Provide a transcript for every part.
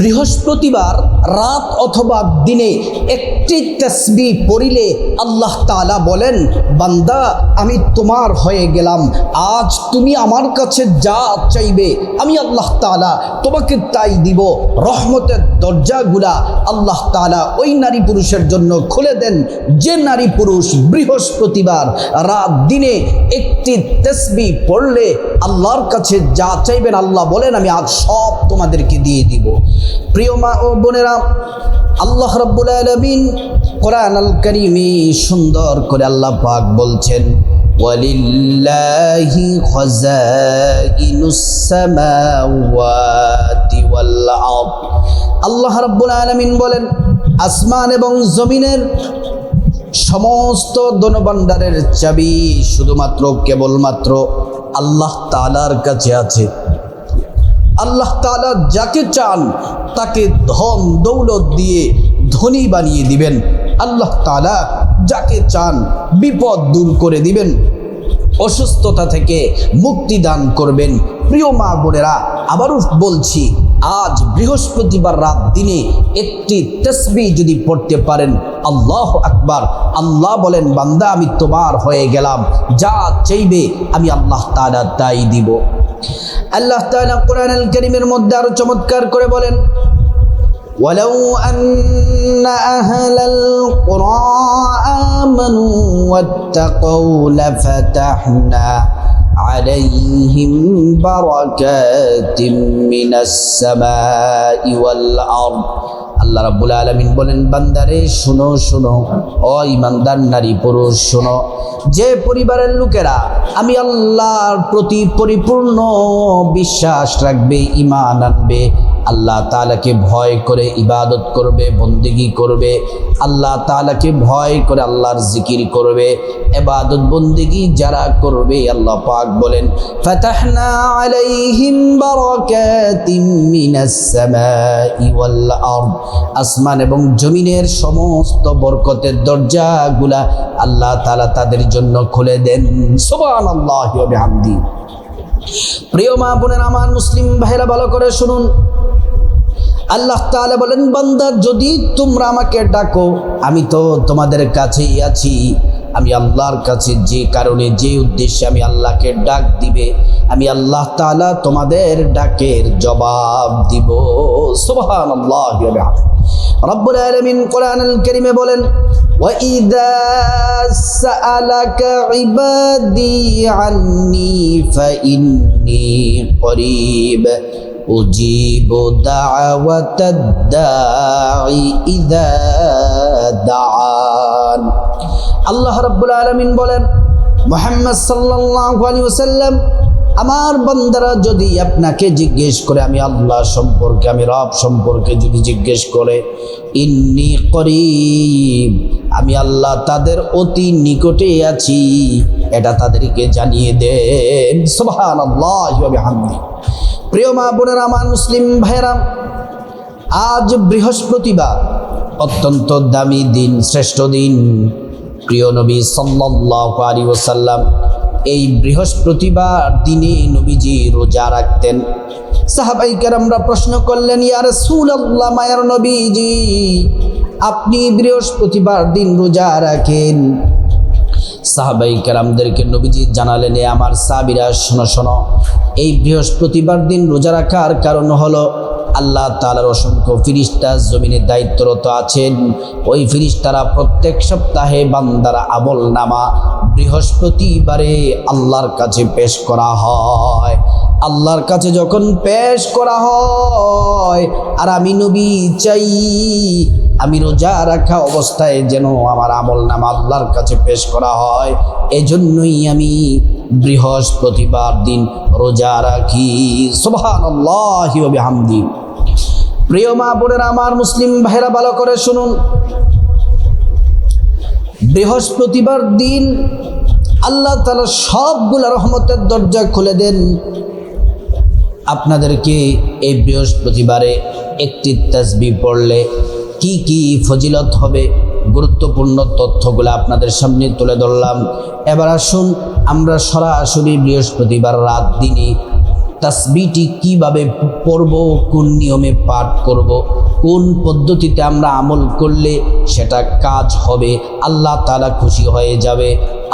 বৃহস্পতিবার রাত অথবা দিনে একটি তসবি পড়িলে আল্লাহ তাআলা বলেন, বান্দা, আমি তোমার হয়ে গেলাম। আজ তুমি আমার কাছে যা চাইবে, আমি আল্লাহ তাআলা তোমাকে তাই দিব। রহমতের দরজাগুলা আল্লাহ তাআলা ওই নারী পুরুষের জন্য খুলে দেন। যে নারী পুরুষ বৃহস্পতিবার রাত দিনে একটি তসবি পড়লে আল্লাহর কাছে যা চাইবেন আল্লাহ বলেন, আমি আজ সব তোমাদেরকে দিয়ে দিব। প্রিয় মা ও বোনেরা, আল্লাহ রব্বুল আলমিন কোরআন আল করিমে সুন্দর করে আল্লাহ পাক বলছেন, ওয়ালিল্লাহি খাযাইনুস সামাওয়াতি ওয়াল আরদ। আল্লাহ রাব্বুল আলামিন বলেন, আসমান এবং জমিনের সমস্ত ধনভাণ্ডারের চাবি শুধুমাত্র কেবলমাত্র আল্লাহ তাআলার কাছে আছে। আল্লাহ তাআলা যাকে চান তাকে ধন, দৌলত দিয়ে ধনী বানিয়ে দিবেন। আল্লাহ তাআলা যাকে চান বিপদ দূর করে দিবেন। অসুস্থতা থেকে মুক্তি দান করবেন। প্রিয় মা বোনেরা, আবারও বলছি, আজ বৃহস্পতিবার রাত দিনে একটি তসবি যদি পড়তে পারেন, আল্লাহ আকবার, আল্লাহ বলেন, বান্দা, আমি তোমার হয়ে গেলাম। যা চাইবে আমি আল্লাহ তাআলা তাই দিব। আল্লাহ তাআলা কোরআন আল করিমের মধ্যে আরো চমৎকার করে বলেন ولو أن أهل القرى آمنوا واتقوا لفتحنا عليهم بركات من السماء والأرض আল্লাহ রাব্বুল আলামিন বলেন, বান্দারে শুনো শুনো। অ ইমানদার নারী, পুরুষ, শুনো। যে পরিবারের লোকেরা, আমি আল্লাহর প্রতি পরিপূর্ণ বিশ্বাস রাখবে ইমান আনবে আল্লাহ তাআলাকে ভয় করে ইবাদত করবে, বন্দিগি করবে। আল্লাহ তাআলাকে ভয় করে আল্লাহর জিকির করবে। এবাদত বন্দিগি যারা করবে, আল্লাহ পাক বলেন আসমান এবং জমিনের সমস্ত বরকতের দরজাগুলা আল্লাহ তাআলা তাদের জন্য খুলে দেন। সুবহানাল্লাহি ওয়া বিহামদি। প্রিয় মা বোনের, আমার মুসলিম ভাইরা ভালো করে শুনুন। আল্লাহ তাআলা বলেন, বান্দা, যদি তোমরা আমাকে ডাকো, আমি তো তোমাদের কাছেই আছি। আমি আল্লাহর কাছে যে কারণে, যে উদ্দেশ্যে আমি আল্লাহকে ডাক দিবে, আমি আল্লাহ তাআলা তোমাদের ডাকের জবাব দিব। সুবহানাল্লাহ রব্বুল আলামিন কোরআনুল কারীমে বলেন وإذا سألك عبادي عني فإني قريب أجيب دعوة الداعي إذا دعان الله رب العالمين بولن محمد صلى الله عليه وسلم আমার বান্দারা যদি আপনাকে জিজ্ঞেস করে, আমি আল্লাহ সম্পর্কে, আমি রব সম্পর্কে যদি জিজ্ঞেস করে, ইন্নি করিব আমি আল্লাহ তাদের অতি নিকটে আছি, এটা তাদেরকে জানিয়ে দেন। ওয়া বিহামদিহি প্রিয় মা বোনের, আমার মুসলিম ভাইরা আজ বৃহস্পতিবার, অত্যন্ত দামি দিন, শ্রেষ্ঠ দিন। প্রিয় নবী সাল্লাল্লাহু আলাইহি ওয়াসাল্লাম এই বৃহস্পতিবার দিনে নবীজি রোজা রাখতেন। সাহাবাই কেরামরা প্রশ্ন করলেন, ইয়া রাসূলুল্লাহ, মায়ের নবীজি, আপনি বৃহস্পতিবার দিন রোজা রাখেন? সাহাবাই কেরামদেরকে নবীজি জানালেন আমার সাবিরা শোনো শোনো, এই বৃহস্পতিবার দিন রোজা রাখার কারণ হলো আল্লাহ তালার অসংখ্য ফিরিস্তা জমিনে দায়িত্বরত আছেন। ওই ফিরিস্তারা প্রত্যেক সপ্তাহে বান্দারা আবল নামা বৃহস্পতিবারে আল্লাহর কাছে পেশ করা হয়। আল্লাহর কাছে যখন পেশ করা হয়, আর আমি নবী চাই, আমি রোজা রাখা অবস্থায় যেন আমার আমল নাম আল্লাহর কাছে পেশ করা হয়, এজন্যই আমি বৃহস্পতিবার দিন রোজা রাখি। সুবহানাল্লাহি ওয়া বিহামদি। প্রিয় মা বোনের আমার মুসলিম ভাইরা, ভালো করে শুনুন। বৃহস্পতিবার দিন আল্লাহ তালা সবগুলা রহমতের দরজা খুলে দেন। আপনাদেরকে এই বৃহস্পতিবারে একটি তাসবি পড়লে কি কি ফজিলত হবে, গুরুত্বপূর্ণ তথ্যগুলো আপনাদের সামনে তুলে ধরলাম। এবার আসুন, আমরা সরাসরি বৃহস্পতিবার রাত দিনে তাসবিটি কীভাবে পড়ব, কোন নিয়মে পাঠ করব, কোন পদ্ধতিতে আমরা আমল করলে সেটা কাজ হবে, আল্লাহ তালা খুশি হয়ে যাবে।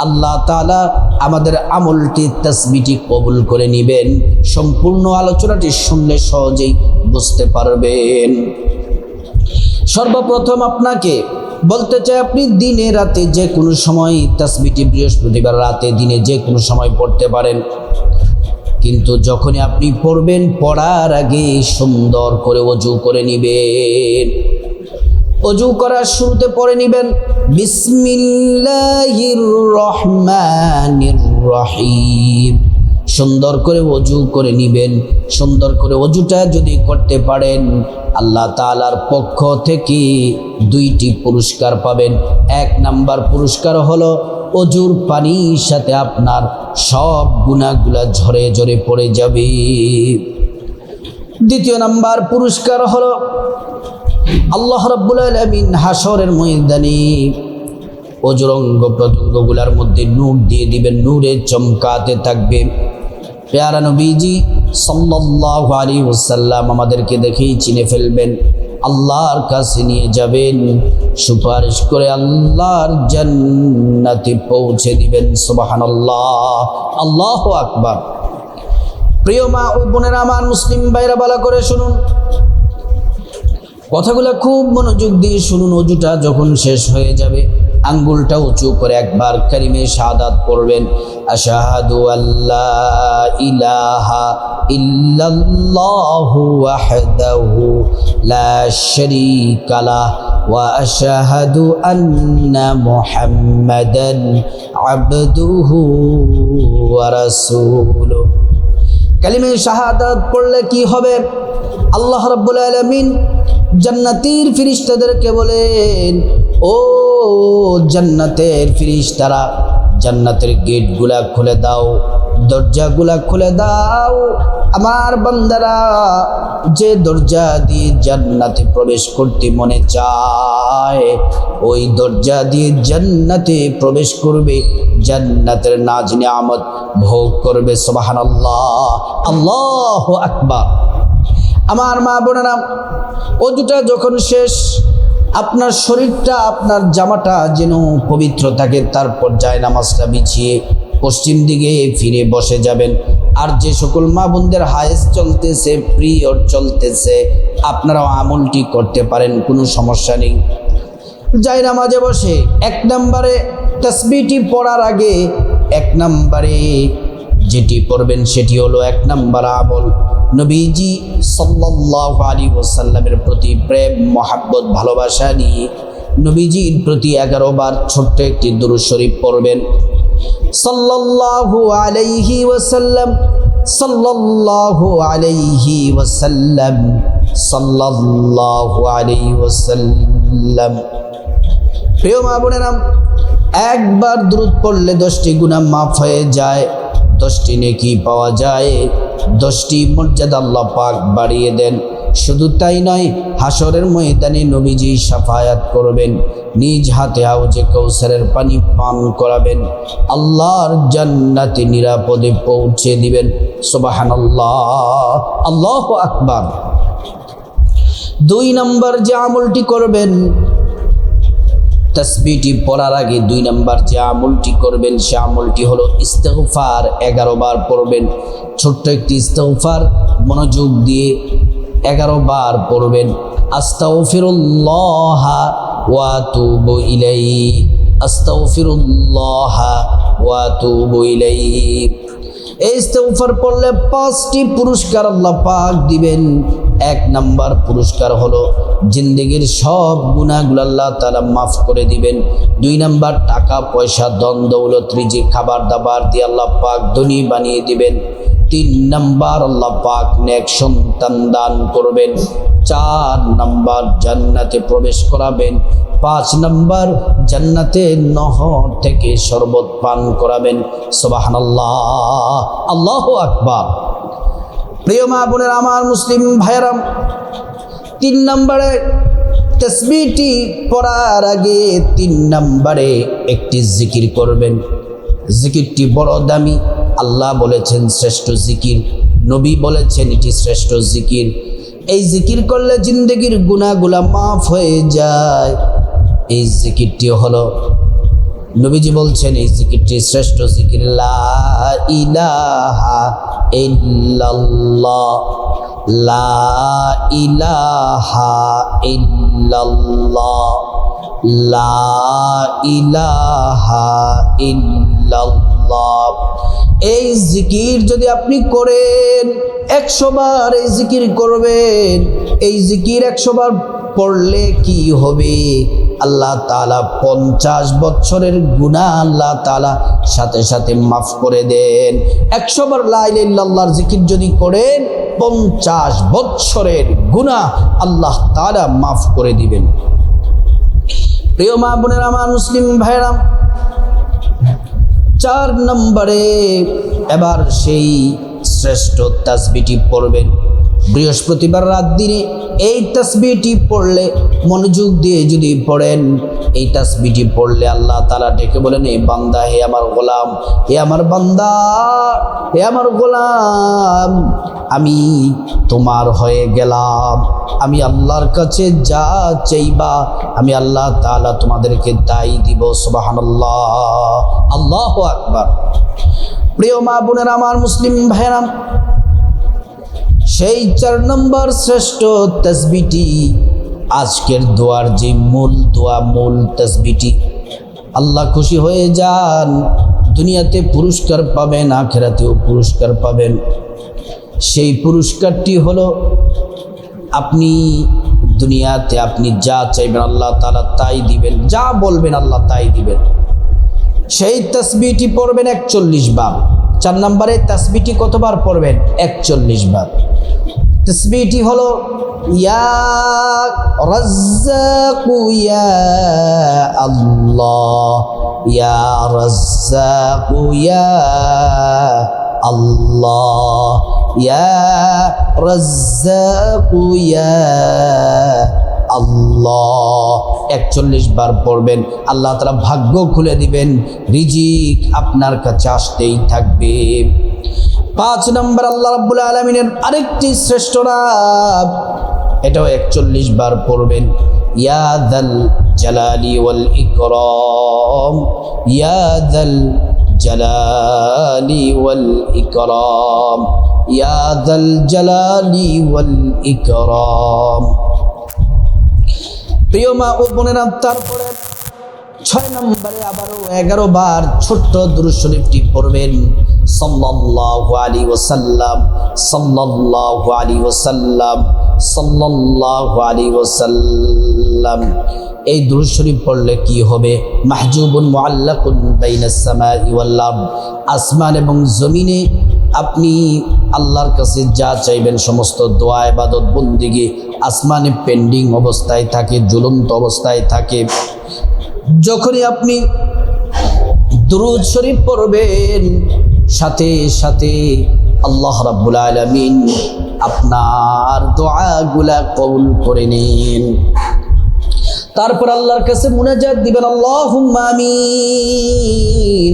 আল্লাহ তালা আমাদের আমলটি, তসবিটি কবুল করে নেবেন। সম্পূর্ণ আলোচনাটি শুনলে সহজেই বুঝতে পারবেন। সর্বপ্রথম আপনাকে বলতে চাই, আপনি দিনে রাতে যে কোনো সময় তসবিটি বৃহস্পতিবার রাতে দিনে যে কোনো সময় পড়তে পারেন। কিন্তু যখনই আপনি পড়বেন, পড়ার আগে সুন্দর করে অজু করে নিবেন। অজু করার শুরুতে পড়ে নিবেন রহিম। সুন্দর করে অজু করে নিবেন, সুন্দর করে অজুটা যদি করতে পারেন, আল্লাহ তালার পক্ষ থেকে দুইটি পুরস্কার পাবেন। এক নাম্বার পুরস্কার হলো অজুর পানির সাথে আপনার সব গুণাগুলা ঝরে ঝরে পড়ে যাবে। দ্বিতীয় নাম্বার পুরস্কার হলো আল্লাহ রব্বুল আলমিন হাসরের ময়দানে অজুরঙ্গ প্রত্যঙ্গগুলার মধ্যে নূর দিয়ে দিবেন নূরে চমকাতে থাকবে। পেয়ারা নবীজি সাল্লাহ আলী ওসাল্লাম আমাদেরকে দেখেই চিনে ফেলবেন আল্লাহর কাছে নিয়ে যাবেন, সুপারিশ করে আল্লাহর জান্নাতে পৌঁছে দিবেন সুবাহান আল্লাহ আল্লাহ আকবার। প্রিয় মা ও বোনেরা, আমার মুসলিম ভাইরা, বলা করে শুনুন। কথাগুলো খুব মনোযোগ দিয়ে শুনুন, অজুটা যখন শেষ হয়ে যাবে। আঙ্গুলটা উঁচু করে একবার কারিমে শাহাদাত পড়বেন। আশাহাদু আল্লাহ ইলাহা ইল্লাল্লাহু ওয়াহদাহু লা শারীকা লাহ ওয়া আশহাদু আন্না মুহাম্মাদান আবদুহু ওয়া রাসূলুহু কালিমে শাহাদাত পড়লে কি হবে? আল্লাহ রাব্বুল আলামিন জান্নাতীর ফিরিস্তাদেরকে বলেন, ও জান্নাতের ফিরিস্তারা, জান্নাতের গেটগুলা খুলে দাও, দরজাগুলা খুলে দাও। আমার বান্দারা, যে দরজা দিয়ে জান্নাতে প্রবেশ করতে মনে চায়, ওই দরজা দিয়ে জান্নাতে প্রবেশ করবে, জান্নাতের নাজ নিয়ামত ভোগ করবে সোবাহান আল্লাহ আল্লাহ আকবার। আমার মা বোনেরা, অজুটা যখন শেষ আপনার শরীরটা, আপনার জামাটা যেন পবিত্র থাকে তারপর যায় নামাজটা বিছিয়ে পশ্চিম দিকে ফিরে বসে যাবেন। আর যে সকল মা বোনদের হায়েস চলতেছে, প্রিয়র চলতেছে, আপনারাও আমলটি করতে পারেন, কোনো সমস্যা নেই। যাই নামাজে বসে, এক নম্বরে তসবিটি পড়ার আগে, এক নম্বরে যেটি পড়বেন, সেটি হলো এক নম্বর আমল। নবীজি সাল্লাহ আলী ওসাল্লামের প্রতি প্রেম, মহাব্বত, ভালোবাসা নিয়ে নবীজির প্রতি এগারো বার ছোট্ট একটি দুরুদ শরীফ পড়বেন। সাল্লাল্লাহু আলাইহি ওয়াসাল্লাম, সাল্লাল্লাহু আলাইহি ওয়াসাল্লাম, সাল্লাল্লাহু আলাইহি ওয়াসাল্লাম। প্রিয় মা বোনেরা, একবার দ্রুত পড়লে দশটি গুণা মাফ হয়ে যায়। দশটি নেকি পাওয়া যায়। দশটি মর্যাদা আল্লাহ পাক বাড়িয়ে দেন। শুধু তাই নয় হাসরের ময়দানে নবীজি সাফায়াত করবেন। নিজ হাতে আউজে কৌসারের পানি পান করাবেন। আল্লাহর জান্নাতে নিরাপদে পৌঁছে দিবেন। সোবাহান আল্লাহ আল্লাহ আকবার। দুই নম্বর যে আমলটি করবেন তসবিটি পড়ার আগে দুই নম্বর যে আমলটি করবেন, সে আমলটি হলো ইস্তেগফার। এগারো বার পড়বেন, ছোট্ট একটি ইস্তেগফার। মনোযোগ দিয়ে এগারো বার পড়বেন, আস্তাগফিরুল্লাহ ওয়া তুবু ইলাইহি। আস্তাগফিরুল্লাহ ওয়া তুবু ইলাইহি। এই ইস্তেগফার পড়লে পাঁচটি পুরস্কার আল্লাহ পাক দিবেন। এক নাম্বার পুরস্কার হলো জিন্দগির সব গুণাগুলো আল্লাহ তালা মাফ করে দিবেন। দুই নাম্বার, টাকা, পয়সা দন দৌলত রিজি খাবার, দাবার দিয়ে আল্লাহ পাক ধনী বানিয়ে দিবেন। তিন নাম্বার, আল্লাহ পাক নেক সন্তান দান করবেন। চার নাম্বার, জান্নাতে প্রবেশ করাবেন। পাঁচ নাম্বার, জান্নাতে নহর থেকে শরবত পান করাবেন। সোবাহান আল্লাহ আল্লাহ আকবার। প্রিয় মা বোনের, আমার মুসলিম ভাইরাম তিন নম্বরে তসবিটি পড়ার আগে তিন নম্বরে একটি জিকির করবেন। জিকিরটি বড় দামি। আল্লাহ বলেছেন শ্রেষ্ঠ জিকির, নবী বলেছেন এটি শ্রেষ্ঠ জিকির। এই জিকির করলে জিন্দগির গুণাগুলা মাফ হয়ে যায়। এই জিকিরটি হলো, নবীজি বলছেন, এই জিকিরটি শ্রেষ্ঠ জিকির, লা ইলাহা ইল্লাল্লাহ, লা ইলাহা ইল্লাল্লাহ, লা ইলাহা ইল্লাল্লাহ। এই জিকির যদি আপনি করেন, একশো বার এই জিকির করবেন, এই জিকির একশো বার পড়লে কি হবে? আল্লাহ তালা পঞ্চাশ বছরের গুণা আল্লাহ তালা সাথে সাথে মাফ করে দেন। একশো বার লাইল্লাহর জিকির যদি করেন, পঞ্চাশ বছরের গুণা আল্লাহ তালা মাফ করে দিবেন। প্রিয় মা বোনের আমার মুসলিম ভাইরাম চার নম্বরে এবার সেই শ্রেষ্ঠ তাসবিটি পড়বেন। বৃহস্পতিবার রাত দিনে এই তাসবিটি পড়লে মনোযোগ দিয়ে যদি পড়েন, এই তাসবিটি পড়লে আল্লাহ তালা ডেকে বলেন, এ বান্দা, হে আমার গোলাম, হে আমার বান্দা, হে আমার গোলাম, আমি তোমার হয়ে গেলাম। আমি আল্লাহর কাছে যা চাইবা, আমি আল্লাহ তাআলা তোমাদেরকে তাই দিব, সুবহানাল্লাহ। আল্লাহ আকবার। প্রিয় মা বোনের, আমার মুসলিম ভাইরাম সেই চার নম্বর শ্রেষ্ঠ তসবিটি। আজকের দোয়ার যে মূল দোয়া, মূল তসবিটি। আল্লাহ খুশি হয়ে যান, দুনিয়াতে পুরস্কার পাবেন, আখেরাতেও পুরস্কার পাবেন। সেই পুরস্কারটি হলো, আপনি দুনিয়াতে আপনি যা চাইবেন আল্লাহ তালা তাই দিবেন, যা বলবেন আল্লাহ তাই দিবেন। সেই তসবিটি পড়বেন একচল্লিশ বার চার নম্বরে তসবিটি কতবার পড়বেন? একচল্লিশ বার। তসবিটি হলো, ইয়া আল্লাহ, ইয়া ইয়া আল্লাহ, ইয়া রাজ্জাকু, ইয়া আল্লাহ। একচল্লিশ বার পড়বেন, আল্লাহ তারা ভাগ্য খুলে দিবেন, রিজিক আপনার কাছে আসতেই থাকবে। পাঁচ নম্বর, আল্লাহ রাব্বুল আলমিনের আরেকটি শ্রেষ্ঠ নাম এটাও একচল্লিশ বার পড়বেন। ইয়াদাল জালালি ওয়াল ইকরম ইয়াদাল জালালি ওয়াল ইকরম ইয়াদাল জালালি ওয়াল ইকরম। প্রিয় মা ও বোনেরা, তারপরে ছয় নম্বরে আবারও এগারো বার ছোট্ট দুরুদ শরীফটি পড়বেন। সাল্লাল্লাহু আলাইহি ওয়াসাল্লাম, সাল্লাল্লাহু আলাইহি ওয়াসাল্লাম, সাল্লাল্লাহু আলাইহি ওয়াসাল্লাম। এই দুরুদ পড়লে কি হবে? মাহজুবুন মুআল্লাকুন বাইনাস সামাই ওয়াল আসমান এবং জমিনে আপনি আল্লাহর কাছে যা চাইবেন, সমস্ত দোয়া এবাদত বন্দিগি আসমানে পেন্ডিং অবস্থায় থাকে ঝুলন্ত অবস্থায় থাকে। যখনই আপনি দুরুদ শরীফ পড়বেন, সাথে সাথে আল্লাহ রাব্বুল আলামিন আপনার দোয়াগুলা কবুল করে নিন। তারপর আল্লাহর কাছে মুনাজাত দিবেন, আল্লাহুম্মা আমিন।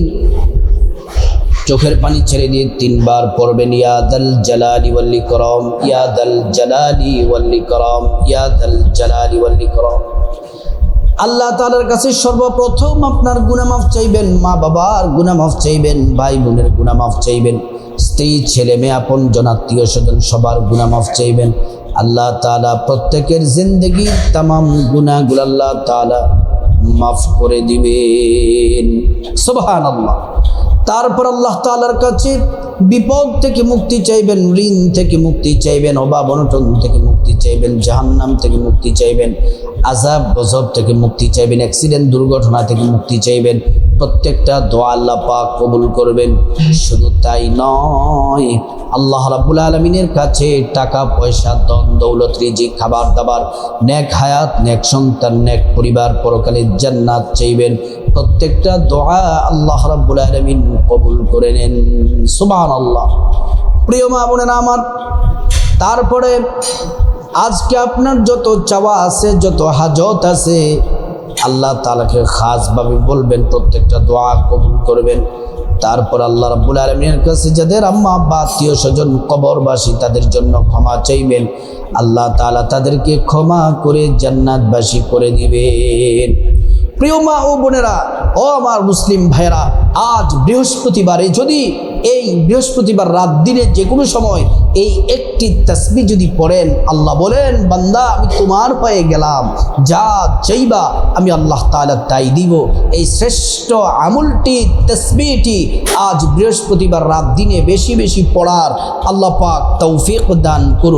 চোখের পানি ছেড়ে দিয়ে তিনবার পড়বেন ইয়াদাল জালালি ওয়াল করম ইয়াদাল জালালি ওয়াল ইকরাম ইয়াদাল জালালি ওয়াল ইকরাম। আল্লাহ তালার কাছে সর্বপ্রথম আপনার গুনামাফ চাইবেন, মা বাবার গুনামাফ চাইবেন, ভাই বোনের গুনামাফ চাইবেন, স্ত্রী, ছেলে, মেয়ে, আপন জনাত্মীয় স্বজন সবার গুনামাফ চাইবেন। আল্লাহ তালা প্রত্যেকের জিন্দগির তামাম গুনাহগুলো আল্লাহ তালা মাফ করে দিবেন। সুবহানাল্লাহ। তারপর আল্লাহ তাআলার কাছে বিপদ থেকে মুক্তি চাইবেন, ঋণ থেকে মুক্তি চাইবেন, অভাব অনটন থেকে মুক্তি চাইবেন, জাহান্নাম থেকে মুক্তি চাইবেন আজাব গজব থেকে মুক্তি চাইবেন, অ্যাক্সিডেন্ট দুর্ঘটনা থেকে মুক্তি চাইবেন, প্রত্যেকটা দোয়া আল্লাহ পাক কবুল করবেন। শুধু তাই নয়, আল্লাহ রাব্বুল আলমিনের কাছে টাকা, পয়সা দন দৌলত, রিজিক, খাবার দাবার, নেক হায়াত, নেক সন্তান, নেক পরিবার পরকালে জান্নাত চাইবেন। প্রত্যেকটা দোয়া আল্লাহ রাব্বুল আলমিন কবুল করে নেন। সুবান আল্লাহ প্রিয় মা বোনেরা আমার, তারপরে আজকে আপনার যত চাওয়া আছে, যত হাজত আছে, আল্লাহ তালাকে খাসভাবে বলবেন, প্রত্যেকটা দোয়া কবুল করবেন। তারপর আল্লাহ রাব্বুল আলমিনের কাছে যাদের আম্মা, আব্বা, আত্মীয় স্বজন, কবরবাসী তাদের জন্য ক্ষমা চাইবেন। আল্লাহ তাআলা তাদেরকে ক্ষমা করে জান্নাতবাসী করে দিবেন। প্রিয় মা ও বোনেরা, ও আমার মুসলিম ভাইয়েরা, আজ বৃহস্পতিবারে যদি এই বৃহস্পতিবার রাত দিনে যে কোনো সময় এই একটি তসবি যদি পড়েন, আল্লাহ বলেন, বান্দা, আমি তোমার পায়ে গেলাম। যা চাইবা আমি আল্লাহ তাআলা তাই দিব। এই শ্রেষ্ঠ আমলটি তসবিটি আজ বৃহস্পতিবার রাত দিনে বেশি বেশি পড়ার আল্লাহ পাক তৌফিক দান করুন।